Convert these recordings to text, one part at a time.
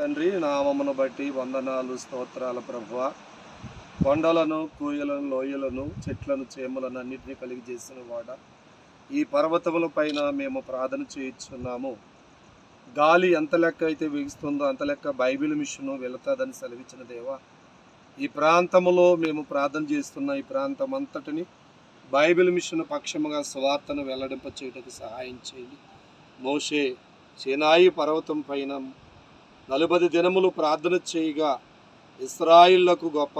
తండ్రి నామమును బట్టి వందనాలు స్తోత్రాల ప్రభువ. కొండలను కూయలను లోయలను చెట్లను చేమలను అన్నింటినీ కలిగి చేసిన వాడ. ఈ పర్వతముల పైన మేము ప్రార్థన చేయించున్నాము. గాలి ఎంత లెక్క అయితే వీగిస్తుందో అంత లెక్క బైబిల్ మిషను వెళుతుందని సెలవిచ్చిన దేవా. ఈ ప్రాంతములో మేము ప్రార్థన చేస్తున్న ఈ ప్రాంతం అంతటిని బైబిల్ మిషన్ పక్షముగా స్వార్థను వెల్లడింప చేయటకు సహాయం చేయండి. మోషే చెనాయి పర్వతం పైన నలభై దినములు ప్రార్థన చేయగా ఇస్రాయిళ్ళకు గొప్ప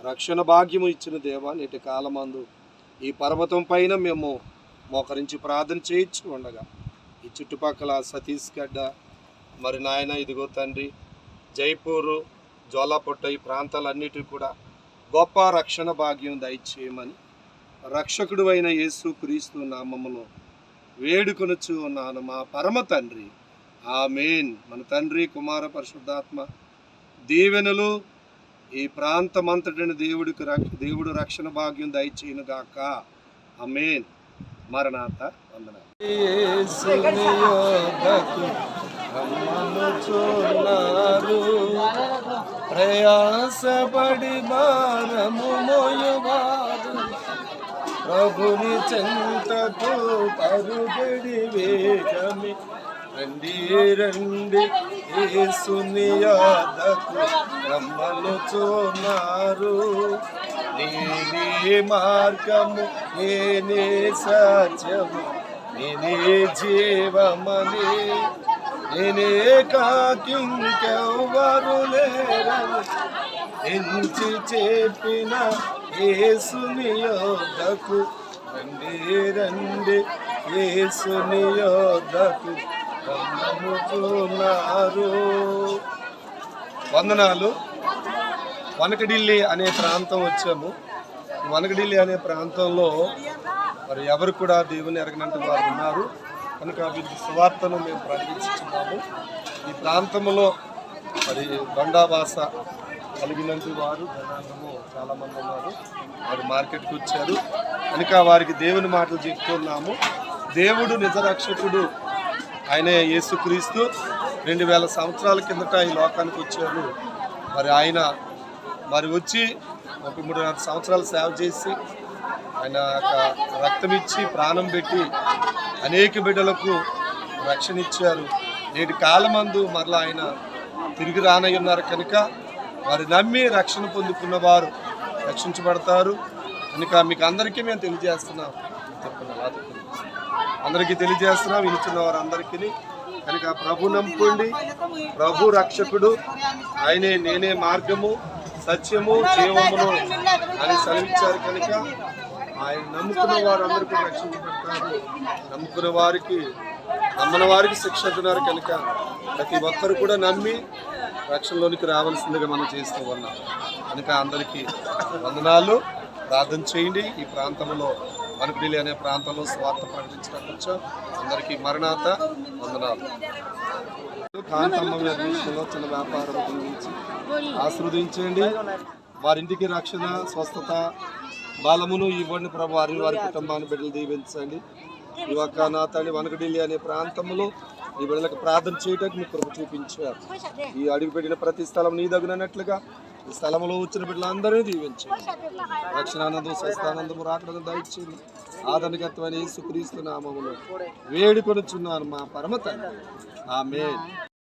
రక్షణ భాగ్యము ఇచ్చిన దేవా నేటి కాలమందు ఈ పర్వతం పైన మేము మోకరించి ప్రార్థన చేయించు ఉండగా ఈ చుట్టుపక్కల సతీష్ గడ్డ మరి నాయన ఇదిగో తండ్రి జైపూరు జోలాపొట్ట ఈ ప్రాంతాలన్నిటి కూడా గొప్ప రక్షణ భాగ్యం దయచేయమని రక్షకుడు అయిన యేసు క్రీస్తు నామమును వేడుకొనుచు ఉన్నాను మా పరమ తండ్రి. ఆమెన్. మన తండ్రి కుమార పరిశుద్ధాత్మ దీవెనలు ఈ ప్రాంతమంతటిని దేవుడికి రక్ష దేవుడు రక్షణ భాగ్యం దయచేయను గాక. ఆమేన్. మరణాత వందన ప్రయాసపడి భారము మోయవారు. ప్రభుని చెంతకు పరుగడి వేగమి రండి రండి యేసుని యాదకు రమ్మను నేనే మార్గము నేనే సత్యము నేనే జీవమని. నేనే కాకింకెవ్వరు లేరని ఎంచి చెప్పిన యేసుని యోధకు రండి రండి యేసుని యోధకు వందనాలు. వనకడిల్లి అనే ప్రాంతం వచ్చాము. వనకడిల్లి అనే ప్రాంతంలో మరి ఎవరు కూడా దేవుని ఎరగనంటే వారు ఉన్నారు. కనుక వీరికి సువార్తను మేము ప్రకటించున్నాము ఈ ప్రాంతంలో మరి బండా కలిగినందు వారు జనాంగము చాలామంది ఉన్నారు. వారు మార్కెట్కి వచ్చారు. కనుక వారికి దేవుని మాటలు చెప్తున్నాము. దేవుడు నిజరక్షకుడు ఆయనే యేసుక్రీస్తు. రెండు వేల సంవత్సరాల కిందట ఈ లోకానికి వచ్చారు మరి ఆయన మరి వచ్చి ముప్పై మూడున్నర సంవత్సరాలు సేవ చేసి ఆయన రక్తం ఇచ్చి ప్రాణం పెట్టి అనేక బిడ్డలకు రక్షణ ఇచ్చారు. నేటి కాలమందు మరలా ఆయన తిరిగి రానై ఉన్నారు కనుక వారు నమ్మి రక్షణ పొందుకున్న వారు రక్షించబడతారు. కనుక మీకు అందరికీ మేము తెలియజేస్తున్నాం. అందరికీ తెలియజేస్తున్నాం. వినిచున్న వారు అందరికీ కనుక ప్రభు నమ్ముకోండి. ప్రభు రక్షకుడు. ఆయనే నేనే మార్గము సత్యము జీవమును అని సెలవిచ్చారు కనుక ఆయన నమ్ముకున్న వారు అందరికీ రక్షించబడతారు నమ్ముకున్న వారికి నమ్మని వారికి శిక్ష అంటున్నారు కనుక ప్రతి ఒక్కరు కూడా నమ్మి రక్షణలోనికి రావాల్సిందిగా మనం చేస్తూ ఉన్నాం. కనుక అందరికీ వందనాలు. ప్రార్థన చేయండి. ఈ ప్రాంతంలో అనుకుడిలి అనే ప్రాంతంలో స్వార్థ ప్రకటించడానికి వచ్చాం అందరికీ మరణాత వందనాలు. కాంతమ్మ విషయంలో చిన్న వ్యాపారం గురించి ఆశీర్వదించండి. వారింటికి రక్షణ స్వస్థత బలమును ఇవ్వండి ప్రభు. వారి వారి కుటుంబాన్ని బిడ్డలు దీవించండి. ఈ ఒక్క వనకడిల్లి అనే ప్రాంతంలో ఈ బిడ్డలకు ప్రార్థన చేయడానికి మీ కృప చూపించారు. ఈ అడుగు పెట్టిన ప్రతి స్థలం నీ దగ్గరనట్లుగా ఈ స్థలంలో వచ్చిన బిడ్డలందరినీ దీవించండి. రక్షణానందం స్వస్థానందము రాకడం దయచేయండి. ఆధునికత్వాన్ని యేసుక్రీస్తు నామములో వేడుకొనుచున్నాను మా పరమత ఆమె